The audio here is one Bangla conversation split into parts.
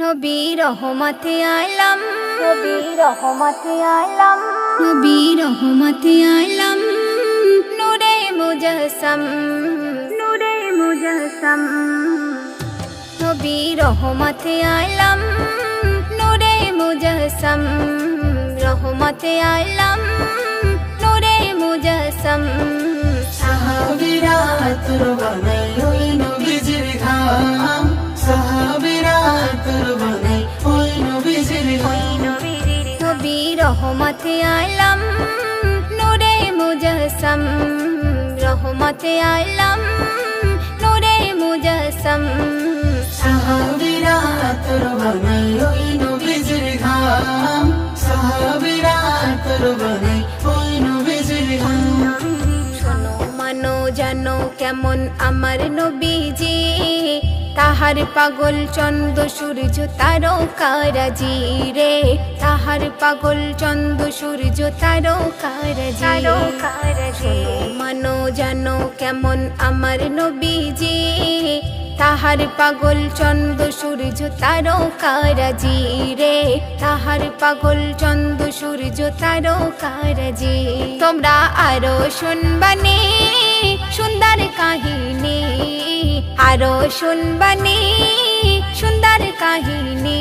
নবী রহমতে আলম নবী রহমতে আলম নবী রহমতে আলম নূরে মুজাসম। নূরে মুজাসম। নবী রহমতে আলম নূরে মুজাসম। রহমতে আলম নূরে মুজাসম। সাহাবিরা তোর বানাই ওই নবীজির ঘাম সাহাবিরা তোর বানাই ওই নবীজির নবী রহমতে আলম নূরে মুজাসম। রহমতে আলম নূরে মুজাসম। সাহাবিরা তোর বানাই ওই নবীজির ঘাম সাহাবিরা তোর বানাই ওই নবীজির ঘাম জানো কেমন আমার নবীজি? তাহার পাগল চন্দ সূর্য তারকারাজি রে। তাহার পাগল চন্দ সূর্য তারকারাজি। তারকারাজি। মানো জানো কেমন আমার নবীজি? তাহার পাগল চন্দ সূর্য তারকারাজি রে। তাহার পাগল চন্দ সূর্য তারকারাজি। তোমরা আরও শুনবানে, সুন্দর কাহিনী। আরও শুনবানে, সুন্দর কাহিনী।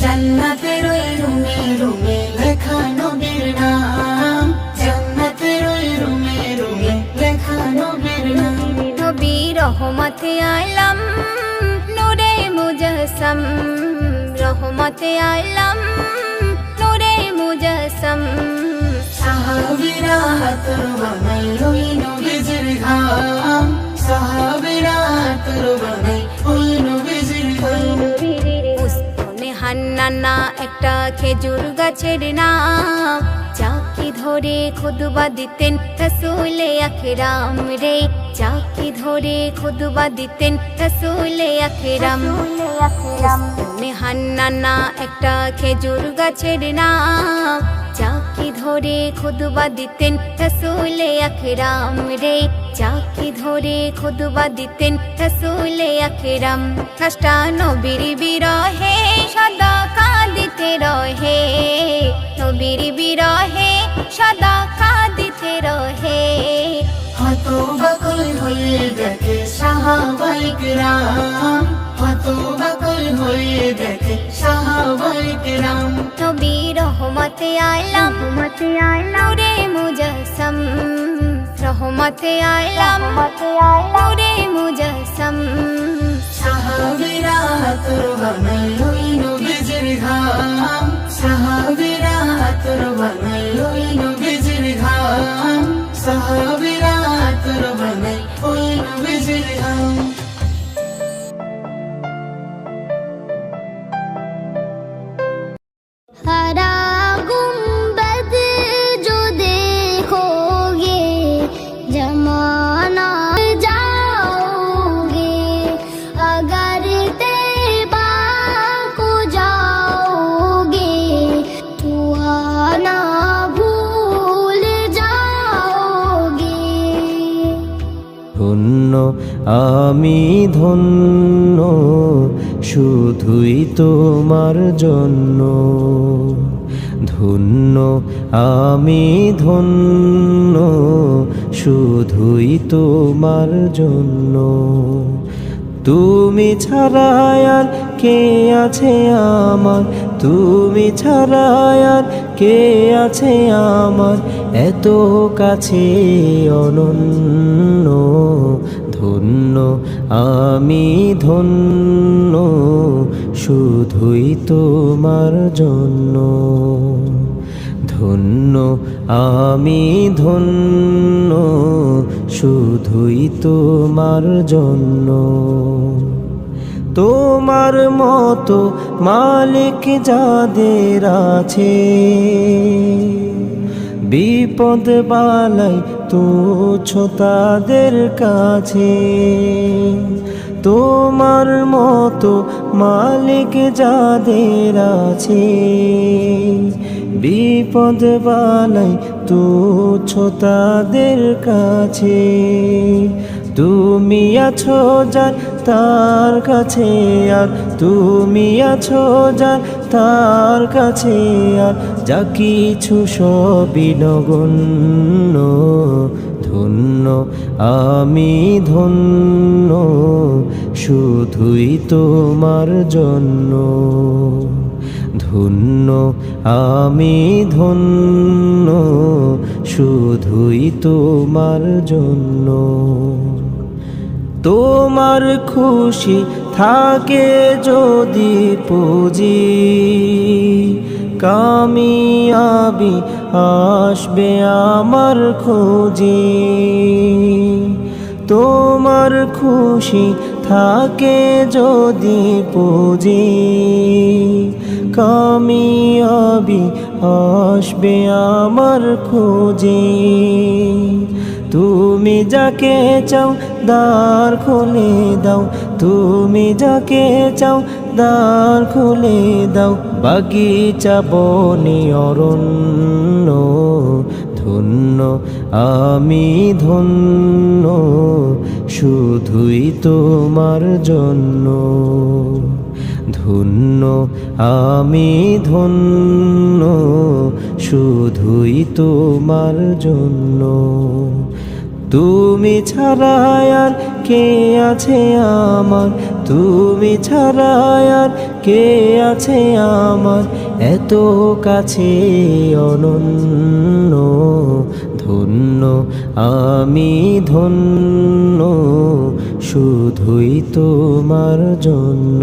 জান্নাতের ওই রুমে রুমে লেখা নবীর রুমে রুমে রহমতে আলম, নূরে মুজসম। রহমতে আলম, নূরে মুজসম। সাহাবিরা তোর বানাই ওই নবীজির ঘাম। সাহাবিরা তোর বানাই ওই নবীজির ঘাম। হান্নানা একটা খেজুর গাছের নাম। চাকি ধরে খুদবা দিতেন রসুলে আখেরাম রে। চাকি ধরে খুদবা দিতেন রসুলে আখেরাম হান্নানা, একটা খেজুর গাছের নাম। চাকি ধরে খুদবা দিতেন রসুলে আখেরাম রে। চাকি ধরে খুদবা দিতেন রসুলে আখেরাম ষষ্ঠা নবীর বিরহে কাঁদিতে রহে নবীর বিরহে সদা কাঁদিতে রহে। হত বাকল হয়ে দেখে সাহাবাইক রাম হত বাকল হয়ে দেখে সাহাবাইক রাম নবী রহমতে আলম রহমতে আলম নূরে মুজাসম। রহমতে আলম রহমতে আলম নূরে মুজাসম। সাহাবিরা তোর বানাই ওই साविरात्र सह बिजलिघा सा श विरात्र बन पुन बिजलिगाम् আমি ধন্য, শুধুই তোমার জন্য। ধন্য, আমি ধন্য, শুধুই তোমার জন্য। তুমি ছাড়া আর কে আছে আমার? তুমি ছাড়া আর কে আছে আমার? এত কাছে অনন্য ধন্য, আমি ধন্য, শুধুই তোমার জন্য। ধন্য, আমি ধন্য, শুধুই তোমার জন্য। তোমার মতো মালিক যাদের আছে বিপদ বালাই তুচ্ছ তাদের কাছে। তোমার মতো মালিক যাদের আছে। বিপদ বালাই তুচ্ছ তাদের কাছে। তুমি আছো যার তার কাছে আর তুমি আছো যার, তার কাছে আর যা কিছু সবই নগণ্য, ধন্য, আমি ধন্য, শুধুই তোমার জন্য, ধন্য, আমি ধন্য, শুধুই তোমার জন্য। তোমার খুশি থাকে যদি পুঁজি কামিয়াবি আসবে আমার খোঁজি। তোমার খুশি থাকে যদি পুঁজি কামিয়াবি আসবে আমার খোঁজি। তুমি যাকে চাও, দ্বার খুলে দাও। তুমি যাকে চাও, দ্বার খুলে দাও। বাগিচা বনি অরণ্য, ধন্য, আমি ধন্য, শুধুই তোমার জন্য। ধন্য, আমি ধন্য, শুধুই তোমার জন্য। তুমি ছাড়া আর কে আছে আমার? তুমি ছাড়া আর কে আছে আমার? এত কাছে অনন্য, ধন্য, আমি ধন্য, শুধুই তোমার জন্য।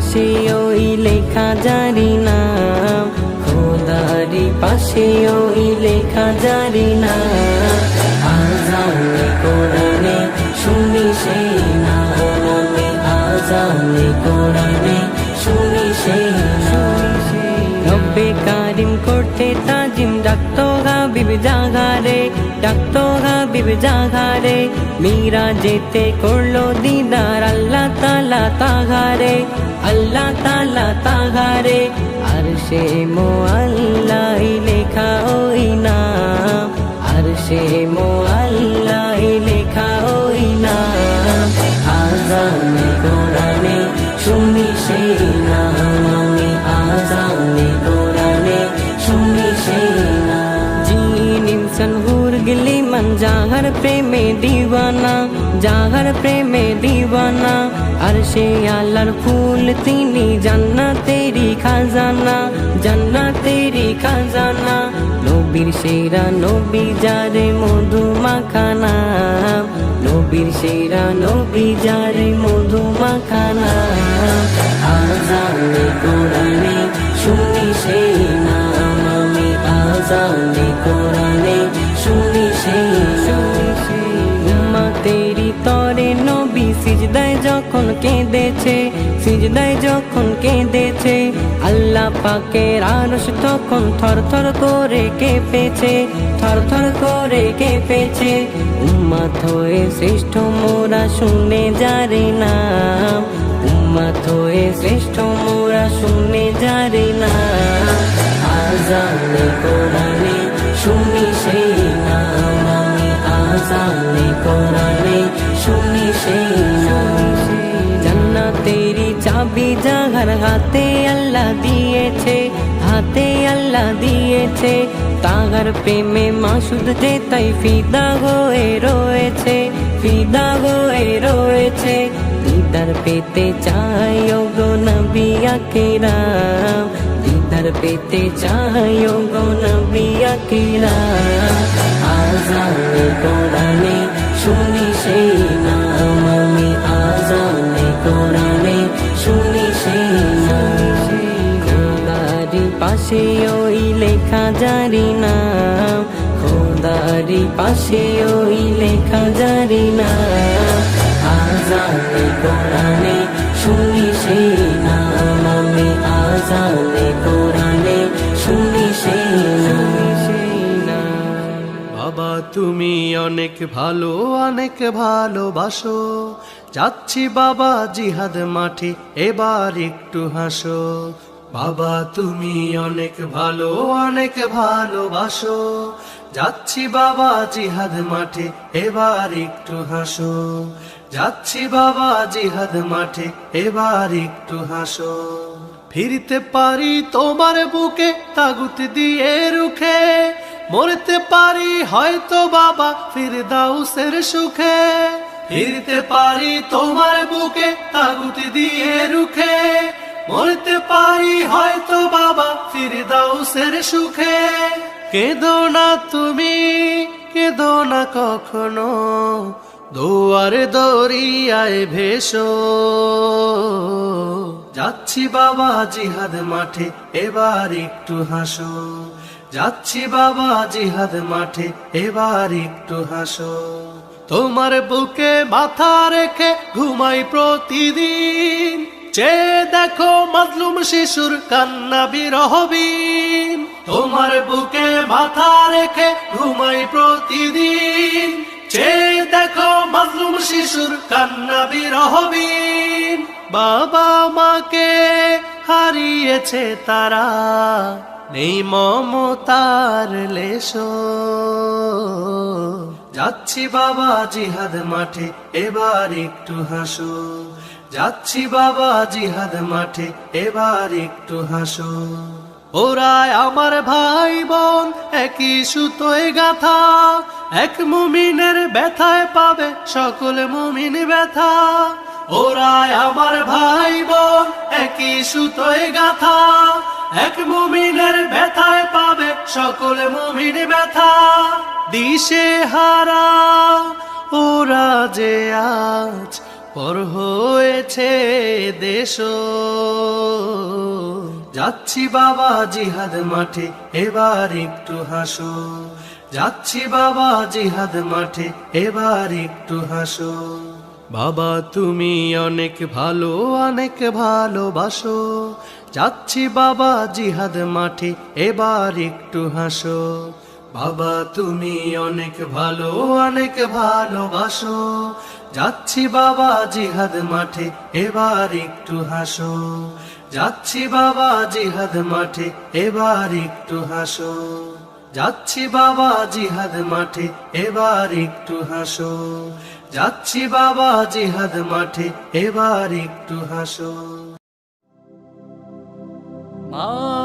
পাশে ওই লেখা জারি নাম। খোদারি পাশে ওই লেখা জারি নাম। আজানে কোরআনে শুনি সেই নামে। আজানে কোরআনে শুনি সেই রব্বে কারিম করতে তাজিম ডাকতো হাবিব জাগারে। ডাকতো হাবিব জাগারে। মীরা যেতে করল দিদার আল্লাহ তালা তাগারে। আল্লাহ তালা তাগারে আর সে মো আল্লাহ লেখা ওই নাম। আর সে মো আল্লাহ লেখা ওই নাম। আজানে কোরআনে শুনি সেই নাম আমি। আজানে কোরআনে শুনি সেই নাম। জিন ইনসান হুর গলি মন জাহার প্রেমে দিওয়ানা। জাহার প্রেমে দিবানা আর সে আল্লাহর ফুল, তিনি জান্নাতেরি খাজানা জান্নাতেরি খাজানা। নবীর সেরা নবী যারে মধু মাখানা, নবীর সেরা নবী যারে মধু মাখানা। কেঁদেছে, সিজদায় যখন কেঁদেছে, আল্লাহ পাকের আরশ তখন থর থর করে কেঁপেছে, থর থর করে কেঁপেছে। উম্মাত হয়ে শ্রেষ্ঠ মোরা শুনে যারে নাম উম্মাত হয়ে শ্রেষ্ঠ মোরা শুনে যারে নাম। আজানে কোরআনে শুনি সেই নাম, আমি আজানে কোরআনে শুনি সেই নাম। চাবি জাগার হাতে আল্লাহ দিয়েছে হাতে আল্লাহ দিয়েছে তাগার প্রেমে মাসুদ যে তাই ফিদা হয়ে রয়েছে ফিদা হয়ে রয়েছে দিদার পেতে চাই গো নবী আকেরাম দিদার পেতে চাই গো নবী আকেরাম আজানে কোরআনে লেখা জারি নাম। খোদারি পাশে ওই লেখা জারি নাম। আজানে কোরআনে শুনি সেই নাম। আমি আজানে কোরআনে শুনি সেই বাবা, তুমি অনেক ভালো, অনেক ভালোবাসো। যাচ্ছি বাবা, জিহাদ মাঠে, এবার একটু হাসো। বাবা, তুমি অনেক ভালো, অনেক ভালোবাসো। যাচ্ছি বাবা জিহাদ মাঠে, এবার একটু হাসো। যাচ্ছি বাবা জিহাদ মাঠে, এবার একটু হাসো। ফিরতে পারি তোমার বুকে তাগুত দিয়ে রুখে। মরতে পারি হয়তো বাবা ফিরদাউসের সুখে। ফিরতে পারি তোমার বুকে তাগুত দিয়ে রুখে। মরতে পারি হয়তো বাবা, ফিরদাউসের সুখে। কেঁদো না তুমি, কেঁদো না কখনো, দোয়ার দরিয়ায় ভেসো যাচ্ছি বাবা জিহাদ মাঠে, এবার একটু হাসো। যাচ্ছি বাবা জিহাদ মাঠে, এবার একটু হাসো। তোমার বুকে মাথা রেখে ঘুমাই প্রতিদিন। চে দেখো মাজলুম শিশুর কান্না বিরহবিন তোমার বুকে মাথা রেখে ঘুমাই প্রতিদিন। চে দেখো মাজলুম শিশুর কান্না বিরহবিন বাবা মাকে হারিয়েছে তারা, নেই মমতার লেশো যাচ্ছি বাবা জিহাদ মাঠে, এবার একটু হাসো। যাচ্ছি বাবা জিহাদ মাঠে, এবার একটু হাসো। ওরাই আমার ভাই বোন, একই সুতোয় গাথা। এক মুমিনের ব্যথায় পাবে সকল মুমিন ব্যথা। ওরাই আমার ভাই বোন, একই সুতোয় গাথা। এক মুমিনের ব্যথায় পাবে সকল মুমিন ব্যথা। দিশে হারা, ওরা যে আজ পর হয়েছে দেশ। যাচ্ছি বাবা জিহাদ মাঠে, এবার একটু হাসো। যাচ্ছি বাবা জিহাদ মাঠে, এবার একটু হাসো। বাবা তুমি অনেক ভালো, অনেক ভালোবাসো। যাচ্ছি বাবা জিহাদ মাঠে, এবার একটু হাসো। বাবা তুমি অনেক ভালো, অনেক ভালোবাসো। যাচ্ছি বাবা জিহাদ মাঠে, এবার একটু হাসো। যাচ্ছি বাবা জিহাদ মাঠে, এবার একটু হাসো। যাচ্ছি বাবা জিহাদ মাঠে, এবার একটু হাসো। যাচ্ছি বাবা জিহাদ মাঠে, এবার একটু হাসো। মাগো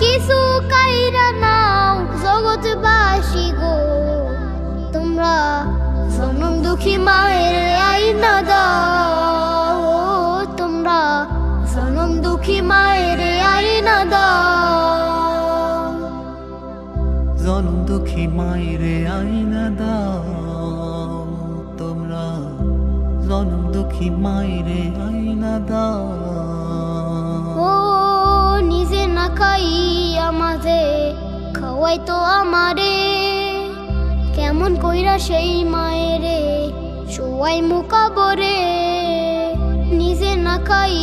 কিছু কাইরা নাও জগৎবাসী গো তোমরা সনম দুঃখী মায়ের আইনা দাও তোমরা সনম দুঃখী মায়ের আইনা দাও জনম দুঃখী মায়েরে আইনা দাও তোমরা জনম দুঃখী মায়েরে আইনা দাও নিজে না খাই আমাজে খাওয়াই তো আমারে। কেমন কইরা সেই মায়েরে শোয়াই মুকাবরে। নিজে না খাই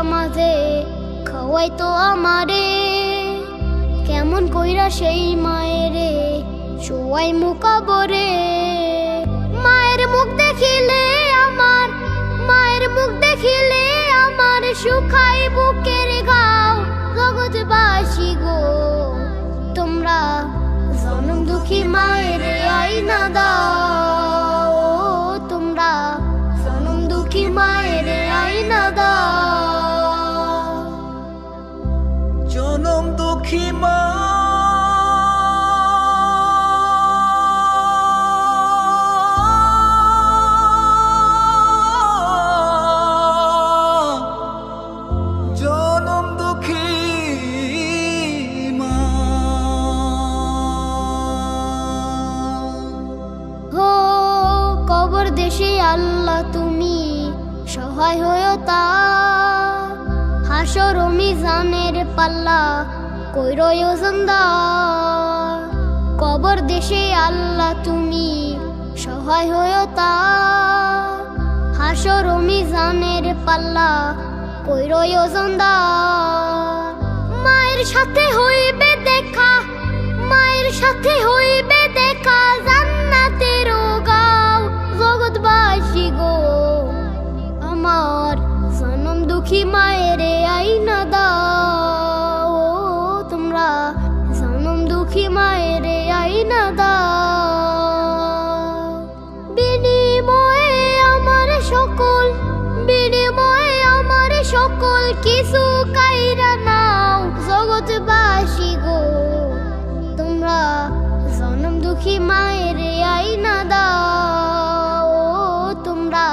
আমাজে খাওয়াই তো আমারে। কেমন কইরা সেই মায়েরে শোয়াই মুকাবরে। মায়ের মুখ দেখিলে আমার, মায়ের মুখ দেখিলে আমার সুখাই বুকের গাও জগৎবাসী গো। তোমরা জনম দুঃখী মায়ের আইনা পাল্লা কইরয় জন্দা কবর দেশে আল্লাহ তুমি সহায় হয়েও তা হাসর মিজানের পাল্লা কইরয় জন্দা মায়ের সাথে হইবে দেখা, মায়ের সাথে হইবে দেখা জান্নাতের গাও জগৎবাসী গো। আমার সনম দুঃখী মায়ের আইনা কিছু কাইরা নাও জগৎবাসী গো তোমরা জনম দুঃখী মায়ের আইনা দাও তোমরা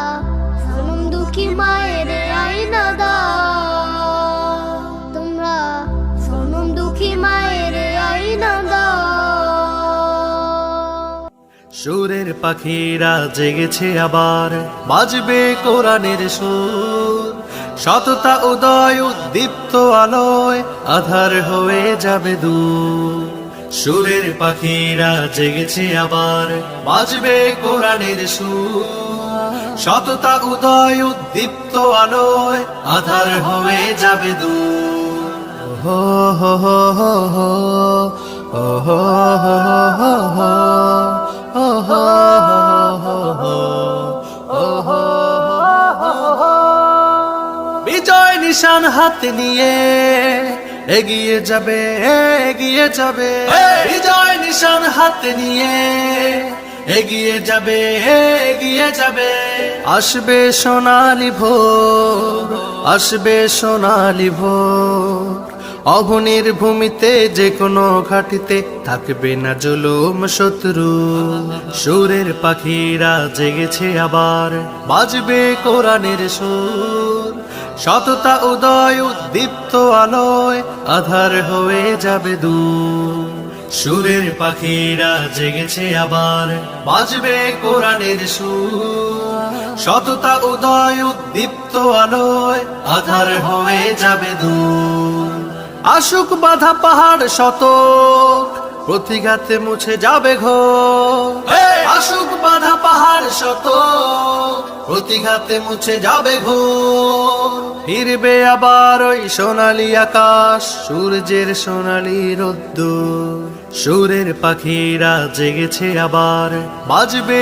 জনম দুঃখী মায়ের আইনা দাও তোমরা জনম দুঃখী মায়ের আইনা দাও সুরের পাখিরা জেগেছে আবার, বাজবে কোরআনের সুর। সততা উদয় উদ্দীপ্ত আলোয় আধার হয়ে যাবে দূর সুরের পাখিরা জেগেছে আবার বাজবে কোরআনের সুর সততা উদয় উদ্দীপ্ত আলোয় আধার হয়ে যাবে দূর হো হো হো হো হো হো হো হো হো হো নিশান হাতে নিয়ে এগিয়ে যাবে এগিয়ে যাবে। বিজয় নিশান হাতে নিয়ে এগিয়ে যাবে এগিয়ে যাবে। আসবে সোনালি ভোর আসবে সোনালি ভোর। অঘনির ভূমিতে যে কোনো ঘাটিতে থাকবে না জুলুম শত্রু। সুরের পাখিরা জেগেছে আবার বাজবে কোরআনের সুর। সততা উদয় উদ্দীপ্ত আলোয় আধার হয়ে যাবে দূর। সুরের পাখিরা জেগেছে আবার বাজবে কোরআনের সুর। সততা উদয় উদ্দীপ্ত আলোয় আধার হয়ে যাবে দূর। আশুক বাধা পাহাড় শত প্রতিঘাতে মুছে যাবে ঘোর। আশুক বাধা পাহাড় শত প্রতিঘাতে মুছে যাবে ঘোর। ফিরবে আবার ওই সোনালি আকাশ সূর্যের সোনালি রোদ্দুর। সুরের পাখিরা জেগেছে আবার বাজবে